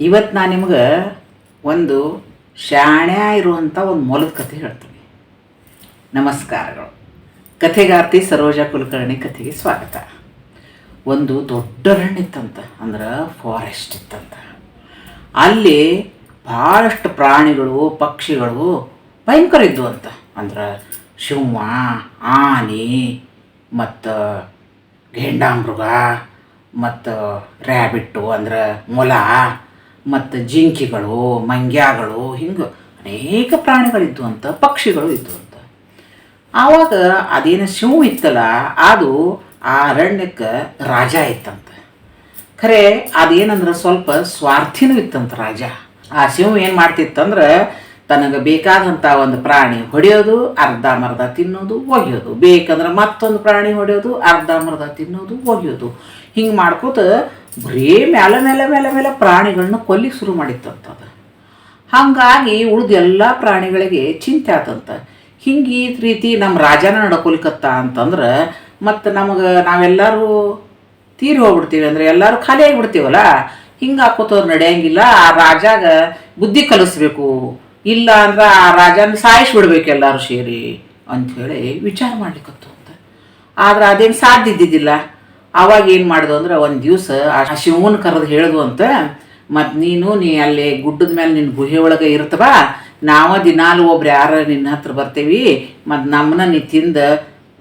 ಇವತ್ತು ನಾನು ನಿಮ್ಗೆ ಒಂದು ಶಾಣ್ಯ ಇರುವಂಥ ಒಂದು ಮೊಲದ ಕಥೆ ಹೇಳ್ತೀನಿ. ನಮಸ್ಕಾರಗಳು. ಕಥೆಗಾರ್ತಿ ಸರೋಜಾ ಕುಲಕರ್ಣಿ ಕಥೆಗೆ ಸ್ವಾಗತ. ಒಂದು ದೊಡ್ಡ ಅರಣ್ಯ ಇತ್ತಂತ ಅಂದ್ರೆ ಫಾರೆಸ್ಟ್ ಇತ್ತಂತ. ಅಲ್ಲಿ ಭಾಳಷ್ಟು ಪ್ರಾಣಿಗಳು, ಪಕ್ಷಿಗಳು ಭಯಂಕರ ಇದ್ವು ಅಂತ ಅಂದ್ರೆ ಸಿಂಹ, ಆನೆ, ಮತ್ತು ಘೇಂಡಾಮೃಗ ಮತ್ತು ರ್ಯಾಬಿಟ್ಟು ಅಂದ್ರೆ ಮೊಲ ಮತ್ತು ಜಿಂಕಿಗಳು, ಮಂಗ್ಯಾಗಳು, ಹಿಂಗೆ ಅನೇಕ ಪ್ರಾಣಿಗಳಿದ್ವು ಅಂತ, ಪಕ್ಷಿಗಳು ಇದ್ವು ಅಂತ. ಆವಾಗ ಅದೇನು ಶಿವ ಇತ್ತಲ್ಲ, ಅದು ಆ ಅರಣ್ಯಕ್ಕೆ ರಾಜ ಇತ್ತಂತ. ಖರೆ, ಅದೇನಂದ್ರೆ ಸ್ವಲ್ಪ ಸ್ವಾರ್ಥಿನೂ ಇತ್ತಂತ ರಾಜ. ಆ ಶಿವ ಏನು ಮಾಡ್ತಿತ್ತಂದ್ರೆ ತನಗೆ ಬೇಕಾದಂಥ ಒಂದು ಪ್ರಾಣಿ ಹೊಡೆಯೋದು ಅರ್ಧಂಬರ್ಧ ತಿನ್ನೋದು, ಒಗೆಯೋದು. ಬೇಕಂದ್ರೆ ಮತ್ತೊಂದು ಪ್ರಾಣಿ ಹೊಡೆಯೋದು ಅರ್ಧಂಬರ್ಧ ತಿನ್ನೋದು, ಒಗೆಯೋದು. ಹಿಂಗೆ ಮಾಡ್ಕೋತ ಬರೀ ಮೇಲೆ ಮೇಲೆ ಮೇಲೆ ಮೇಲೆ ಪ್ರಾಣಿಗಳನ್ನ ಕೊಲ್ಲಿ ಶುರು ಮಾಡಿತ್ತಂತದ. ಹಾಗಾಗಿ ಉಳಿದ ಎಲ್ಲ ಪ್ರಾಣಿಗಳಿಗೆ ಚಿಂತೆ ಆತಂತ. ಹಿಂಗೆ ಈ ರೀತಿ ನಮ್ಮ ರಾಜನ ನಡ್ಕೊಲಿಕತ್ತ ಅಂತಂದ್ರೆ ಮತ್ತು ನಮಗೆ ನಾವೆಲ್ಲರೂ ತೀರಿ ಹೋಗ್ಬಿಡ್ತೀವಿ ಅಂದರೆ ಎಲ್ಲರೂ ಖಾಲಿ ಆಗಿಬಿಡ್ತೀವಲ್ಲ ಹಿಂಗೆ ಹಾಕೋತವ್ರು ನಡೆಯಂಗಿಲ್ಲ. ಆ ರಾಜಾಗ ಬುದ್ಧಿ ಕಲಿಸ್ಬೇಕು. ಇಲ್ಲ ಅಂದ್ರೆ ಆ ರಾಜನ ಸಾಯಿಸ್ಬಿಡ್ಬೇಕು ಎಲ್ಲರೂ ಸೇರಿ ಅಂಥೇಳಿ ವಿಚಾರ ಮಾಡ್ಲಿಕ್ಕತ್ತು ಅಂತ. ಆದ್ರೆ ಅದೇನು ಸಾಧ್ಯ ಇದ್ದಿದ್ದಿಲ್ಲ. ಅವಾಗ ಏನು ಮಾಡಿದ್ವು ಅಂದ್ರೆ ಒಂದು ದಿವಸ ಆ ಶಿವನ ಕರೆದು ಹೇಳ್ದು ಅಂತ ಮತ್ತು ನೀನು, ನೀ ಅಲ್ಲಿ ಗುಡ್ಡದ ಮೇಲೆ ನಿನ್ನ ಗುಹೆ ಒಳಗೆ ಇರ್ತವ ನಾವ ದಿನಾಲು ಒಬ್ರು ಯಾರು ನಿನ್ನ ಹತ್ರ ಬರ್ತೀವಿ. ಮತ್ತು ನಮ್ಮನ್ನ ನೀ ತಿಂದ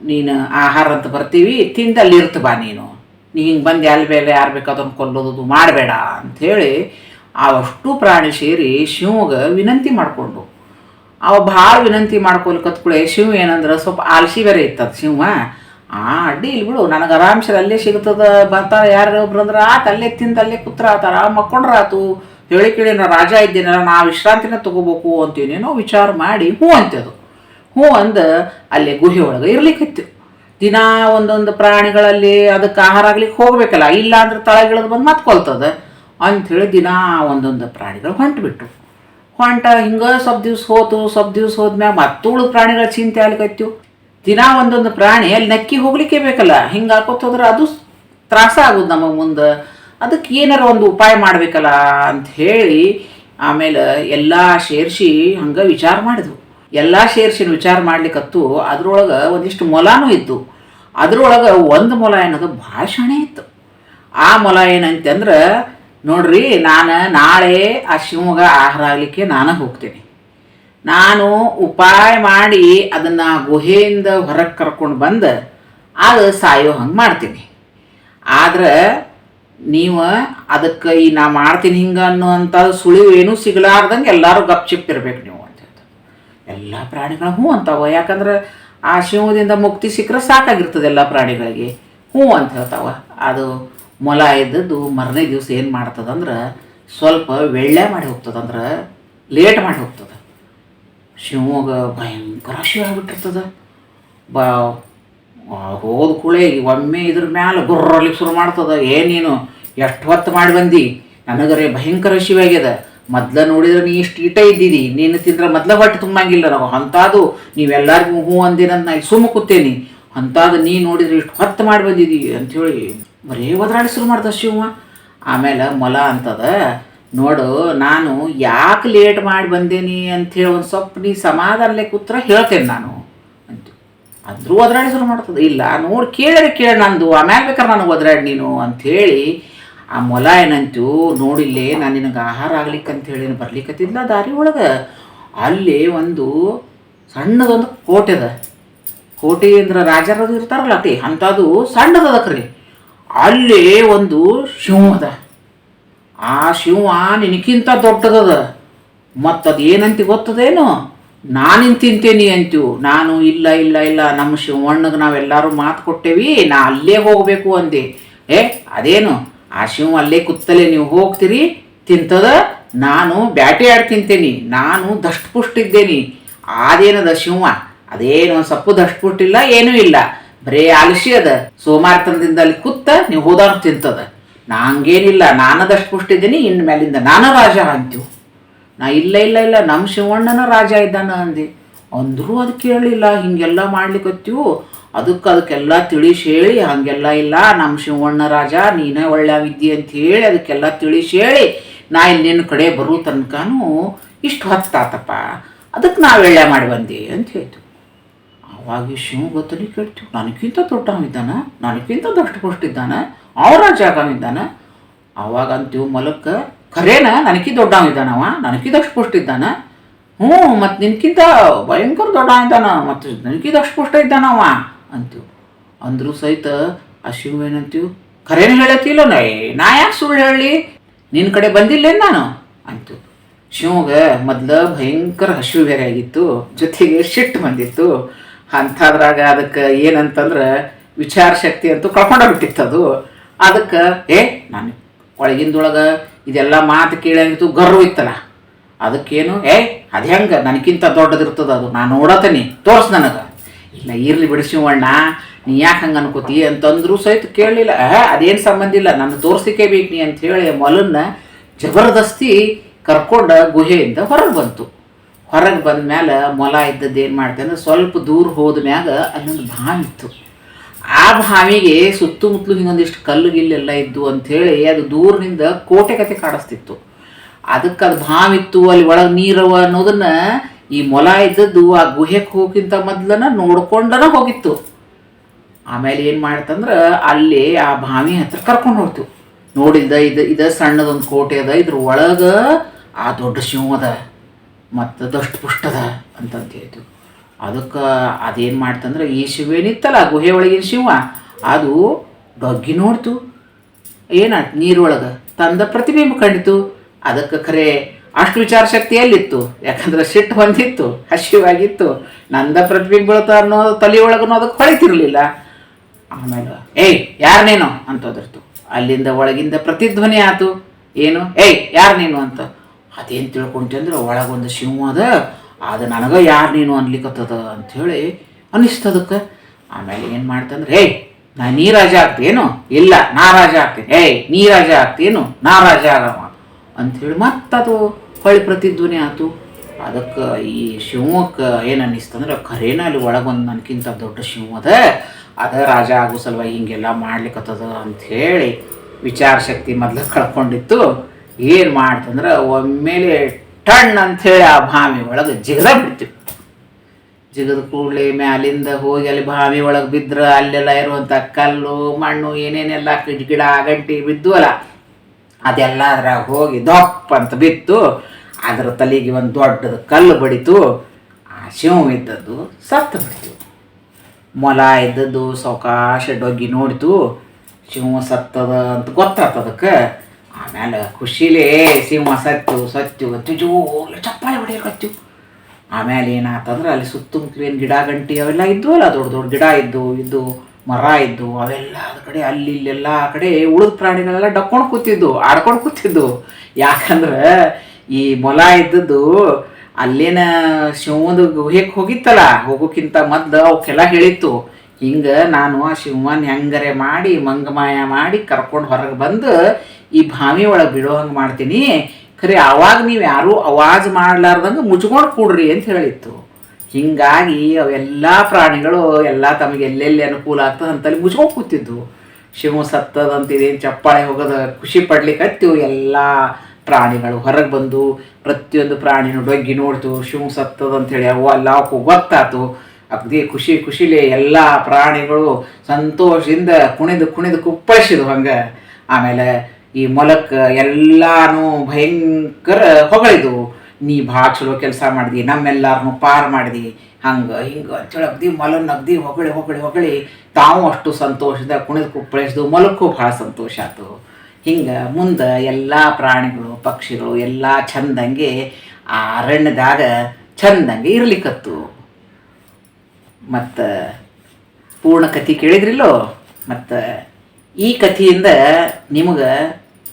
ನೀನು ಆಹಾರ ಅಂತ ಬರ್ತೀವಿ. ತಿಂದು ಅಲ್ಲಿ ಇರ್ತವ ನೀನು. ನೀ ಹಿಂಗೆ ಬಂದು ಎಲ್ಲಿ ಬೇಲೆ ಯಾರು ಬೇಕಾದ್ರೂ ಕೊಲ್ಲೋದು ಮಾಡಬೇಡ. ಅಂಥೇಳಿ ಅವಷ್ಟು ಪ್ರಾಣಿ ಸೇರಿ ಶಿವಗ ವಿನಂತಿ ಮಾಡಿಕೊಂಡು, ಅವ ಭಾಳ ವಿನಂತಿ ಮಾಡ್ಕೊಲಿಕತ್ಕುಳೆ ಶಿವ ಏನಂದ್ರೆ ಸ್ವಲ್ಪ ಆಲ್ಸಿ ಬೇರೆ ಇತ್ತದ ಶಿವ. ಆ ಅಡ್ಡಿ ಇಲ್ಲಿ ಬಿಡು, ನನಗೆ ಆರಾಮ್ಸೆ ಅಲ್ಲೇ ಸಿಗ್ತದ ಬರ್ತಾರೆ ಯಾರು ಒಬ್ರು ಅಂದ್ರೆ, ಆತ ಅಲ್ಲೇ ತಿಂದು ಅಲ್ಲೇ ಕುತ್ರ ಆತಾರ, ಮಕ್ಕೊಂಡ್ರ ಆತು, ಹೇಳಿ ಕೇಳಿ ನಾ ರಾಜ ಇದ್ದೀನಲ್ಲ, ನಾ ವಿಶ್ರಾಂತಿನ ತಗೋಬೇಕು ಅಂತೀನೇನೋ ವಿಚಾರ ಮಾಡಿ ಹ್ಞೂ ಅಂತದು ಹ್ಞೂ ಅಂದ ಅಲ್ಲೇ ಗುಹೆ ಒಳಗೆ ಇರ್ಲಿಕ್ಕಿತ್ತು. ದಿನ ಒಂದೊಂದು ಪ್ರಾಣಿಗಳಲ್ಲಿ ಅದಕ್ಕೆ ಆಹಾರ ಆಗ್ಲಿಕ್ಕೆ ಹೋಗ್ಬೇಕಲ್ಲ ಇಲ್ಲ ಅಂದ್ರೆ ತಳಗಿಳದು ಬಂದು ಮತ್ತೆ ಕೊಲ್ತದ ಅಂಥೇಳಿ ದಿನ ಒಂದೊಂದು ಪ್ರಾಣಿಗಳು ಹೊಂಟ್ಬಿಟ್ಟು ಹೊಂಟ ಹಿಂಗೆ ಸ್ವಲ್ಪ ದಿವ್ಸ ಹೋತು, ಸ್ವಲ್ಪ ದಿವ್ಸ ಹೋದ್ಮ್ಯಾಗ ಮತ್ತೂಳು ಪ್ರಾಣಿಗಳ ಚಿಂತೆ ಆಗ್ಲಿಕತ್ತಿವು ದಿನ ಒಂದೊಂದು ಪ್ರಾಣಿ ಅಲ್ಲಿ ನಕ್ಕಿ ಹೋಗ್ಲಿಕ್ಕೆ ಬೇಕಲ್ಲ, ಹಿಂಗೆ ಹಾಕೋತ ಹೋದ್ರೆ ಅದು ತ್ರಾಸ ಆಗೋದು ನಮಗೆ ಮುಂದೆ. ಅದಕ್ಕೆ ಏನಾರ ಒಂದು ಉಪಾಯ ಮಾಡಬೇಕಲ್ಲ ಅಂತ ಹೇಳಿ ಆಮೇಲೆ ಎಲ್ಲ ಸೇರಿಸಿ ಹಂಗೆ ವಿಚಾರ ಮಾಡಿದ್ವು. ಎಲ್ಲ ಸೇರಿಸಿ ವಿಚಾರ ಮಾಡ್ಲಿಕ್ಕತ್ತು ಅದ್ರೊಳಗೆ ಒಂದಿಷ್ಟು ಮೊಲಾನು ಇದ್ದು. ಅದ್ರೊಳಗೆ ಒಂದು ಮೊಲ ಏನದು ಭಾಳ ಇತ್ತು. ಆ ಮೊಲ ಏನಂತಂದ್ರೆ ನೋಡ್ರಿ, ನಾನು ನಾಳೆ ಆ ಶಿವಮೊಗ್ಗ ಆಹಾರ ಆಗಲಿಕ್ಕೆ ನಾನು ಹೋಗ್ತೀನಿ. ನಾನು ಉಪಾಯ ಮಾಡಿ ಅದನ್ನು ಗುಹೆಯಿಂದ ಹೊರಗೆ ಕರ್ಕೊಂಡು ಬಂದು, ಅದು ಸಾಯೋ ಹಂಗೆ ಮಾಡ್ತೀನಿ. ಆದ್ರೆ, ನೀವು ಅದಕ್ಕೆ ಈ ನಾ ಮಾಡ್ತೀನಿ ಹಿಂಗೆ ಅನ್ನುವಂಥ ಸುಳಿವು ಏನೂ ಸಿಗಲಾರ್ದಂಗೆ ಎಲ್ಲರೂ ಗಪ್ಚಿಪ್ಪಿರ್ಬೇಕು ನೀವು ಅಂತ ಎಲ್ಲ ಪ್ರಾಣಿಗಳು ಹ್ಞೂ ಅಂತಾವ, ಯಾಕಂದ್ರೆ ಆ ಶಿವದಿಂದ ಮುಕ್ತಿ ಸಿಕ್ಕರೆ ಸಾಕಾಗಿರ್ತದೆ ಎಲ್ಲ ಪ್ರಾಣಿಗಳಿಗೆ. ಹ್ಞೂ ಅಂತ ಹೇಳ್ತಾವ. ಅದು ಮೊಲ ಇದ್ದದ್ದು ಮರನೇ ದಿವಸ ಏನು ಮಾಡ್ತದಂದ್ರೆ ಸ್ವಲ್ಪ ವೆಳ್ಳೆ ಮಾಡಿ ಹೋಗ್ತದಂದ್ರೆ ಲೇಟ್ ಮಾಡಿ ಹೋಗ್ತದೆ. ಶಿವಮೊಗ್ಗ ಭಯಂಕರ ಶಿವ ಆಗಿಬಿಟ್ಟಿರ್ತದೆ. ಬ ಹೋದ ಕೂಳೆ ಒಮ್ಮೆ ಇದ್ರ ಮ್ಯಾಲೆ ಗುರ್ರಲಿಕ್ಕೆ ಶುರು ಮಾಡ್ತದೆ. ಏನೇನು ಎಷ್ಟು ಹೊತ್ತು ಮಾಡಿ ಬಂದು? ನನಗರೆ ಭಯಂಕರ ಶಿವಾಗ್ಯದ ಮೊದ್ಲು ನೋಡಿದ್ರೆ ನೀ ಇಷ್ಟು ಈಟ ಇದ್ದೀನಿ ನೀನು ತಿಂದ್ರೆ ಮೊದ್ಲ ಹೊಟ್ಟೆ ತುಂಬಂಗಿಲ್ಲ ನಾವು ಅಂಥದ್ದು ನೀವೆಲ್ಲರಿಗೂ ಹ್ಞೂ ಅಂದಿರಂತ ನಾ ಸುಮ್ಮ ಕೂತೇನಿ. ಅಂಥದ್ದು ನೀ ನೋಡಿದ್ರೆ ಇಷ್ಟು ಹೊತ್ತು ಮಾಡಿ ಬಂದಿದ್ದೀವಿ ಅಂಥೇಳಿ ಬರೇ ಒದರಾಡಿ ಶುರು ಮಾಡ್ದ ಶಿವ ಆಮೇಲೆ ಮೊಲ ಅಂತದ, ನೋಡು, ನಾನು ಯಾಕೆ ಲೇಟ್ ಮಾಡಿ ಬಂದೇನಿ ಅಂಥೇಳಿ ಒಂದು ಸ್ವಲ್ಪ ನೀ ಸಮಾಧಾನಲೆ ಕೂತ್ರ ಹೇಳ್ತೇನೆ ನಾನು ಅಂತ. ಅಂದರೂ ಒದರಾಡಿ ಶುರು ಮಾಡ್ತದೆ. ಇಲ್ಲ, ನೋಡಿ ಕೇಳಿದ್ರೆ ಕೇಳಿ ನಂದು. ಆಮೇಲೆ ಬೇಕಾರೆ ನಾನು ಒದರಾಡಿ ನೀನು ಅಂಥೇಳಿ ಆ ಮೊಲ ಏನಂತು ನೋಡಿಲ್ಲೇ ನಾನು ನಿನಗೆ ಆಹಾರ ಆಗ್ಲಿಕ್ಕೆ ಅಂತೇಳಿ ಬರ್ಲಿಕ್ಕತ್ತಿದ್ಲ ದಾರಿ ಒಳಗೆ. ಅಲ್ಲಿ ಒಂದು ಸಣ್ಣದೊಂದು ಕೋಟೆ ಅದ. ಕೋಟೆ ಅಂದ್ರೆ ರಾಜರದು ಇರ್ತಾರಲ್ಲ ಅತಿ ಅಂಥದ್ದು ಸಣ್ಣದದ ಕರಿ. ಅಲ್ಲಿ ಒಂದು ಅದ. ಆ ಶಿವ ನಿನಕ್ಕಿಂತ ದೊಡ್ಡದದ. ಮತ್ತು ಅದು ಏನಂತ ಗೊತ್ತದೇನು? ನಾನಿನ್ ತಿಂತೇನಿ ಅಂತೀವು ನಾನು ಇಲ್ಲ ಇಲ್ಲ ಇಲ್ಲ, ನಮ್ಮ ಶಿವಣ್ಣಗೆ ನಾವೆಲ್ಲರೂ ಮಾತು ಕೊಟ್ಟೇವಿ, ನಾ ಅಲ್ಲೇ ಹೋಗಬೇಕು ಅಂದೆ. ಏ, ಅದೇನು? ಆ ಶಿವ ಅಲ್ಲೇ ಕುತ್ತಲೇ ನೀವು ಹೋಗ್ತೀರಿ? ತಿಂತದ? ನಾನು ಬ್ಯಾಟೆ ಆಡಿ ತಿಂತೇನಿ. ನಾನು ದಷ್ಟಪುಷ್ಟ ಇದ್ದೇನಿ ಅದೇನದ ಶಿವ? ಅದೇನು ಸಪ್ಪು ದಷ್ಟಪುಷ್ಟಿಲ್ಲ, ಏನೂ ಇಲ್ಲ. ಬರೇ ಆಲಸಿ ಅದ. ಸೋಮಾರ್ತನದಿಂದ ಅಲ್ಲಿ ಕುತ್ತ ನೀವು ಹೋದಾಗ ತಿಂತದ. ನಾಂಗೇನಿಲ್ಲ ನಾನದಷ್ಟು ಪುಷ್ಟಿದ್ದೀನಿ ಇನ್ನು ಮೇಲಿಂದ ನಾನು ರಾಜ ಅಂತೀವಿ ನಾ ಇಲ್ಲ ಇಲ್ಲ ಇಲ್ಲ ನಮ್ಮ ಶಿವಣ್ಣನ ರಾಜ ಇದ್ದಾನ ಅಂದೆ. ಅಂದರೂ ಅದು ಕೇಳಲಿಲ್ಲ ಹಿಂಗೆಲ್ಲ ಮಾಡ್ಲಿಕ್ಕತ್ತೀವು ಅದಕ್ಕೆ ಅದಕ್ಕೆಲ್ಲ ತಿಳಿಸಿ ಹೇಳಿ, ಹಾಗೆಲ್ಲ ಇಲ್ಲ ನಮ್ಮ ಶಿವಣ್ಣ ರಾಜ, ನೀನೇ ಒಳ್ಳೆ ವಿದ್ಯೆ ಅಂತ ಹೇಳಿ ಅದಕ್ಕೆಲ್ಲ ತಿಳಿಸಿ ಹೇಳಿ, ನಾ ಇಲ್ಲಿ ನಿನ್ನ ಕಡೆ ಬರೋ ತನಕನೂ ಇಷ್ಟು ಹೊತ್ತಾತಪ್ಪ. ಅದಕ್ಕೆ ನಾವು ಎಳ್ಳೆ ಮಾಡಿ ಬಂದಿ ಅಂತ ಹೇಳ್ತು ಈ ಶಿವ ಕೇಳ್ತೀವಿ ನನಗಿಂತ ದೊಡ್ಡವನಿದ್ದಾನೆ ನನಗಿಂತ ದಷ್ಟಪುಷ್ಟಿದ್ದಾನೆ, ಅವರ ಜಾಗವಿದ್ದಾನೆ ಅವಾಗ ಅಂತೀವಿ ಮಲಕ್ಕ ಖರೇನ ನನಕಿ ದೊಡ್ಡವನಿದ್ದಾನವ ನನಕಿ ಪುಷ್ಟ ಇದ್ದಾನ ಹ್ಞೂ, ಮತ್ತು ನಿನಕಿಂತ ಭಯಂಕರ ದೊಡ್ಡ ಇದ್ದಾನ ಮತ್ತು ನನಕಿದಷ್ಟು ಪುಷ್ಟ ಇದ್ದಾನವ ಅಂತೀವಿ ಅಂದರೂ ಸಹಿತ ಆ ಶಿವ ಏನಂತೀವಿ ಖರೇನ ಹೇಳತ್ತಿಲ್ಲ ನಾ ನಾ ಯಾಕೆ ಸುಳ್ಳು ಹೇಳಿ ನಿನ್ನ ಕಡೆ ಬಂದಿಲ್ಲೇನು ನಾನು? ಅಂತು ಶಿವಗ ಮೊದಲು ಭಯಂಕರ ಹಸಿವು ಬೇರೆ ಆಗಿತ್ತು, ಜೊತೆಗೆ ಸಿಟ್ಟು ಬಂದಿತ್ತು. ಅಂಥದ್ರಾಗ ಅದಕ್ಕೆ ಏನಂತಂದ್ರೆ ವಿಚಾರ ಶಕ್ತಿ ಅಂತೂ ಕಳ್ಕೊಂಡೋಗ್ಬಿಟ್ಟಿತ್ತು ಅದು. ಅದಕ್ಕೆ, ಏ, ನಾನು ಒಳಗಿಂದೊಳಗೆ ಇದೆಲ್ಲ ಮಾತು ಕೇಳಂಗಿತ್ತು, ಗರ್ವ ಇತ್ತಲ್ಲ. ಅದಕ್ಕೇನು, ಏ, ಅದು ಹೆಂಗೆ? ನನಗಿಂತ ದೊಡ್ಡದಿರ್ತದ ಅದು. ನಾನು ನೋಡತೀನಿ. ತೋರ್ಸ್ ನನಗೆ. ಇಲ್ಲ, ಇರ್ಲಿ ಬಿಡಿಸಿವಣ್ಣ ನೀ ಯಾಕೆ ಹಂಗೆ ಅನ್ಕೋತಿ? ಅಂತಂದ್ರು ಸಹಿತ ಕೇಳಲಿಲ್ಲ. ಅದೇನು ಸಂಬಂಧ ಇಲ್ಲ. ನಾನು ತೋರ್ಸಿಕೆ ಬೇಕು ನೀ ಅಂತ ಹೇಳಿ ಮೊಲನ್ನ ಜಬರ್ದಸ್ತಿ ಕರ್ಕೊಂಡು ಗುಹೆಯಿಂದ ಹೊರಗೆ ಬಂತು. ಹೊರಗೆ ಬಂದ ಮೇಲೆ ಮೊಲ ಇದ್ದದ್ದು ಏನು ಮಾಡ್ತೆ ಅಂದ್ರೆ ಸ್ವಲ್ಪ ದೂರ ಹೋದ ಮ್ಯಾಗ ಅಲ್ಲೊಂದು ಬಾವಿ ಇತ್ತು. ಆ ಬಾವಿಗೆ ಸುತ್ತಮುತ್ತಲು ಹಿಂಗೊಂದಿಷ್ಟು ಕಲ್ಲು ಗಿಲ್ಲೆಲ್ಲ ಇದ್ದು ಅಂಥೇಳಿ ಅದು ದೂರದಿಂದ ಕೋಟೆ ಕತೆ ಕಾಡಿಸ್ತಿತ್ತು. ಅದಕ್ಕೆ ಅದು ಬಾವಿ ಇತ್ತು, ಅಲ್ಲಿ ಒಳಗೆ ನೀರವ ಅನ್ನೋದನ್ನು ಈ ಮೊಲ ಇದ್ದದ್ದು ಆ ಗುಹೆಗೆ ಹೋಗಿಂತ ಮೊದ್ಲನ ನೋಡ್ಕೊಂಡನ ಹೋಗಿತ್ತು. ಆಮೇಲೆ ಏನು ಮಾಡ್ತಂದ್ರೆ ಅಲ್ಲಿ ಆ ಬಾವಿ ಹತ್ರ ಕರ್ಕೊಂಡು ಹೋಗ್ತು ನೋಡಿದ ಇದು ಇದು ಸಣ್ಣದೊಂದು ಕೋಟೆ ಅದ, ಇದ್ರ ಒಳಗೆ ಆ ದೊಡ್ಡ ಶಿವ ಅದ. ಮತ್ತು ದಷ್ಟು ಪುಷ್ಟದ ಅಂತಂತ ಹೇಳ್ತು ಅದಕ್ಕೆ ಅದೇನು ಮಾಡ್ತಂದ್ರೆ ಈ ಶಿವೇನಿತ್ತಲ್ಲ ಗುಹೆ ಒಳಗಿನ ಶಿವ, ಅದು ಬಗ್ಗಿ ನೋಡ್ತು. ಏನಾಯ್ತು ನೀರೊಳಗೆ ತಂದ ಪ್ರತಿಬಿಂಬ ಕಂಡಿತು. ಅದಕ್ಕೆ ಖರೆ ಅಷ್ಟು ವಿಚಾರ ಶಕ್ತಿ ಎಲ್ಲಿತ್ತು? ಯಾಕಂದ್ರೆ ಸಿಟ್ಟು ಹೊಂದಿತ್ತು, ಹಸಿವಾಗಿತ್ತು. ನಂದ ಪ್ರತಿಬಿಂಬ ಬೀಳ್ತಾ ಅನ್ನೋ ತಲೆಯೊಳಗನು ಅದಕ್ಕೆ ಹೊಳಿತಿರಲಿಲ್ಲ. ಆಮೇಲೆ, ಏಯ್, ಯಾರು ನೀನು? ಅಂತ ಒದರ್ತು ಅಲ್ಲಿಂದ ಒಳಗಿಂದ ಪ್ರತಿಧ್ವನಿ ಆತು. ಏನು? ಏಯ್, ಯಾರು ನೀನು? ಅಂತ. ಅದೇನು ತಿಳ್ಕೊಂತಂದ್ರೆ ಒಳಗೊಂದು ಸಿಂಹ ಅದ ಅದು ನನಗೆ ಯಾರು ನೀನು ಅನ್ಲಿಕ್ಕತ್ತದ ಅಂಥೇಳಿ ಅನ್ನಿಸ್ತದಕ್ಕೆ. ಆಮೇಲೆ ಏನು ಮಾಡ್ತಂದ್ರೆ ಹೇ ನಾ ನೀ ರಾಜ ಆಗ್ತೇನು? ಇಲ್ಲ, ನಾ ರಾಜ ಆಗ್ತೀನಿ. ಏಯ್, ನೀ ರಾಜ ಆಗ್ತೇನು? ನಾ ರಾಜ ಆಗವ. ಅಂಥೇಳಿ ಮತ್ತದು ಹೊಳ್ಳಿ ಪ್ರತಿಧ್ವನಿ ಆತು. ಅದಕ್ಕೆ ಈ ಶಿವಕ್ಕೆ ಏನು ಅನ್ನಿಸ್ತಂದ್ರೆ, ಖರೇನ ಅಲ್ಲಿ ಒಳಗೊಂದು ನನಗಿಂತ ದೊಡ್ಡ ಶಿವ ಅದ ಅದ ರಾಜ ಆಗೋ ಸಲುವಾಗಿ ಹಿಂಗೆಲ್ಲ ಮಾಡ್ಲಿಕ್ಕತ್ತದ ಅಂಥೇಳಿ ವಿಚಾರ ಶಕ್ತಿ ಮೊದಲು ಕಳ್ಕೊಂಡಿತ್ತು. ಏನು ಮಾಡ್ತಂದ್ರೆ ಒಮ್ಮೆಲೆ ಟಣ್ ಅಂಥೇಳಿ ಆ ಭಾವಿ ಒಳಗೆ ಜಿಗದ ಬಿಡ್ತೀವಿ ಜಿಗದ ಕೂಡಲೇ ಮ್ಯಾಲಿಂದ ಹೋಗಿ ಅಲ್ಲಿ ಭಾವಿ ಒಳಗೆ ಬಿದ್ರೆ ಅಲ್ಲೆಲ್ಲ ಇರುವಂಥ ಕಲ್ಲು, ಮಣ್ಣು, ಏನೇನೆಲ್ಲ ಗಿಡ ಗಿಡ ಗಂಟಿ ಬಿದ್ದುವಲ್ಲ ಅದೆಲ್ಲ ಅದ್ರಾಗ ಹೋಗಿ ದೊಪ್ಪ ಅಂತ ಬಿತ್ತು. ಅದರ ತಲೆಗೆ ಒಂದು ದೊಡ್ಡದು ಕಲ್ಲು ಬಡಿತು. ಆ ಶಿವ ಇದ್ದದ್ದು ಸತ್ತು ಬಿಡ್ತು. ಮೊಲ ಇದ್ದದ್ದು ಸಾವಕಾಶ ಡೊಗ್ಗಿ ನೋಡಿತು. ಶಿವ ಸತ್ತದ ಅಂತ ಗೊತ್ತಾತದಕ್ಕೆ ಆಮೇಲೆ ಖುಷಿಲೇ ಸಿಂಹ ಸತ್ತು ಸತ್ತು ಅಂತ ಜೋಲ ಚಪ್ಪಾಳೆ ಹೊಡಿಯಕತ್ತು ಆಮೇಲೆ ಏನಾತಂದ್ರೆ ಅಲ್ಲಿ ಸುತ್ತಮುತ್ತಲು ಏನು ಗಿಡ, ಗಂಟಿ ಅವೆಲ್ಲ ಇದ್ವಲ್ಲ ದೊಡ್ಡ ದೊಡ್ಡ ಗಿಡ ಇದ್ದು ಇದ್ದು, ಮರ ಇದ್ದು, ಅವೆಲ್ಲ ಅದ ಕಡೆ, ಅಲ್ಲಿ ಇಲ್ಲೆಲ್ಲ ಆ ಕಡೆ ಉಳಿದ ಪ್ರಾಣಿಗಳೆಲ್ಲ ಡಕ್ಕೊಂಡು ಕೂತಿದ್ದು ಆಡ್ಕೊಂಡು ಕೂತಿದ್ದು ಯಾಕಂದ್ರೆ ಈ ಮೊಲ ಇದ್ದದ್ದು ಅಲ್ಲೇನ ಶಿವದ ಗುಹೆಗೆ ಹೋಗಿತ್ತಲ್ಲ, ಹೋಗೋಕ್ಕಿಂತ ಮೊದ್ಲು ಅವಕ್ಕೆಲ್ಲ ಹೇಳಿತ್ತು. ಹಿಂಗೆ ನಾನು ಆ ಶಿವನ್ ಹೆಂಗರೆ ಮಾಡಿ, ಮಂಗಮಾಯ ಮಾಡಿ ಕರ್ಕೊಂಡು ಹೊರಗೆ ಬಂದು ಈ ಭಾವಿ ಒಳಗೆ ಬಿಡೋ ಹಂಗೆ ಮಾಡ್ತೀನಿ. ಖರೆ, ಆವಾಗ ನೀವು ಯಾರೂ ಅವಾಜ್ ಮಾಡ್ಲಾರ್ದಂಗೆ ಮುಚ್ಕೊಂಡು ಕೂಡ್ರಿ ಅಂತ ಹೇಳಿತ್ತು. ಹೀಗಾಗಿ ಅವೆಲ್ಲ ಪ್ರಾಣಿಗಳು ಎಲ್ಲ ತಮಗೆ ಎಲ್ಲೆಲ್ಲಿ ಅನುಕೂಲ ಆಗ್ತದೆ ಅಂತಲ್ಲಿ ಮುಚ್ಕೊಂಡು ಕೂತಿದ್ವು. ಶಿವ ಸತ್ತದಂತಿದೇನು ಚಪ್ಪಾಳೆ ಹೋಗೋದು ಖುಷಿ ಪಡ್ಲಿಕ್ಕೆ ಹತ್ತಿವು ಎಲ್ಲ ಪ್ರಾಣಿಗಳು ಹೊರಗೆ ಬಂದು ಪ್ರತಿಯೊಂದು ಪ್ರಾಣಿನೂ ಡೊಗ್ಗಿ ನೋಡ್ತು. ಶಿವ ಸತ್ತದ ಅಂತೇಳಿ ಅವು ಅಲ್ಲ ಅವಕ್ಕೂ ಗೊತ್ತಾತು. ಅಗ್ದಿ ಖುಷಿ ಖುಷಿಲೇ ಎಲ್ಲ ಪ್ರಾಣಿಗಳು ಸಂತೋಷದಿಂದ ಕುಣಿದು ಕುಣಿದು ಕುಪ್ಪಳಿಸಿದ್ವು ಹಂಗೆ. ಆಮೇಲೆ ಈ ಮೊಲಕ್ಕೆ ಎಲ್ಲಾನು ಭಯಂಕರ ಹೊಗಳಿದ್ವು. ನೀ ಭಾಳ ಚಲೋ ಕೆಲಸ ಮಾಡಿದಿ ನಮ್ಮೆಲ್ಲರನ್ನು ಪಾರ್ ಮಾಡಿದಿ. ಹಂಗೆ, ಹಿಂಗೆ ಅಂತೇಳಿ ಅಗ್ದಿ ಮೊಲನ್ನ ಅಗ್ದಿ ಹೊಗಳಿ ಹೊಗಳಿ ಹೊಗಳಿ. ತಾವು ಅಷ್ಟು ಸಂತೋಷದ ಕುಣಿದು ಕುಪ್ಪಳಿಸಿದ್ವು ಮೊಲಕ್ಕೂ ಭಾಳ ಸಂತೋಷ ಆಯ್ತು ಹಿಂಗೆ ಮುಂದೆ ಎಲ್ಲ ಪ್ರಾಣಿಗಳು, ಪಕ್ಷಿಗಳು ಎಲ್ಲ ಚಂದಂಗೆ ಆ ಅರಣ್ಯದಾಗ ಚಂದಂಗೆ ಇರ್ಲಿಕ್ಕತ್ತು ಮತ್ತು ಪೂರ್ಣ ಕಥೆ ಕೇಳಿದ್ರಿಲ್ಲೋ? ಮತ್ತು ಈ ಕಥೆಯಿಂದ ನಿಮಗೆ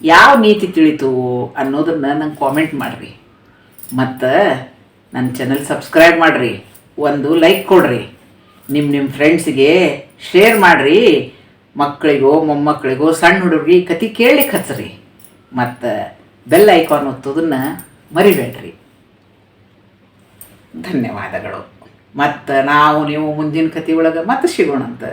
ಯಾವ ನೀತಿ ತಿಳಿತು ಅನ್ನೋದನ್ನು ನಂಗೆ ಕಾಮೆಂಟ್ ಮಾಡಿರಿ. ಮತ್ತು ನನ್ನ ಚಾನಲ್ ಸಬ್ಸ್ಕ್ರೈಬ್ ಮಾಡಿರಿ. ಒಂದು ಲೈಕ್ ಕೊಡ್ರಿ. ನಿಮ್ಮ ನಿಮ್ಮ ಫ್ರೆಂಡ್ಸಿಗೆ ಶೇರ್ ಮಾಡಿರಿ. ಮಕ್ಕಳಿಗೋ ಮೊಮ್ಮಕ್ಕಳಿಗೋ ಸಣ್ಣ ಹುಡುಗರಿಗೆ ಕತೆ ಕೇಳಿ ಹಚ್ಚ್ರಿ ಮತ್ತು ಬೆಲ್ ಐಕಾನ್ ಒತ್ತೋದನ್ನು ಮರಿಬೇಡ್ರಿ. ಧನ್ಯವಾದಗಳು. ಮತ್ತು ನಾವು ನೀವು ಮುಂದಿನ ಕತೆ ಒಳಗೆ ಮತ್ತೆ ಸಿಗೋಣಂತ.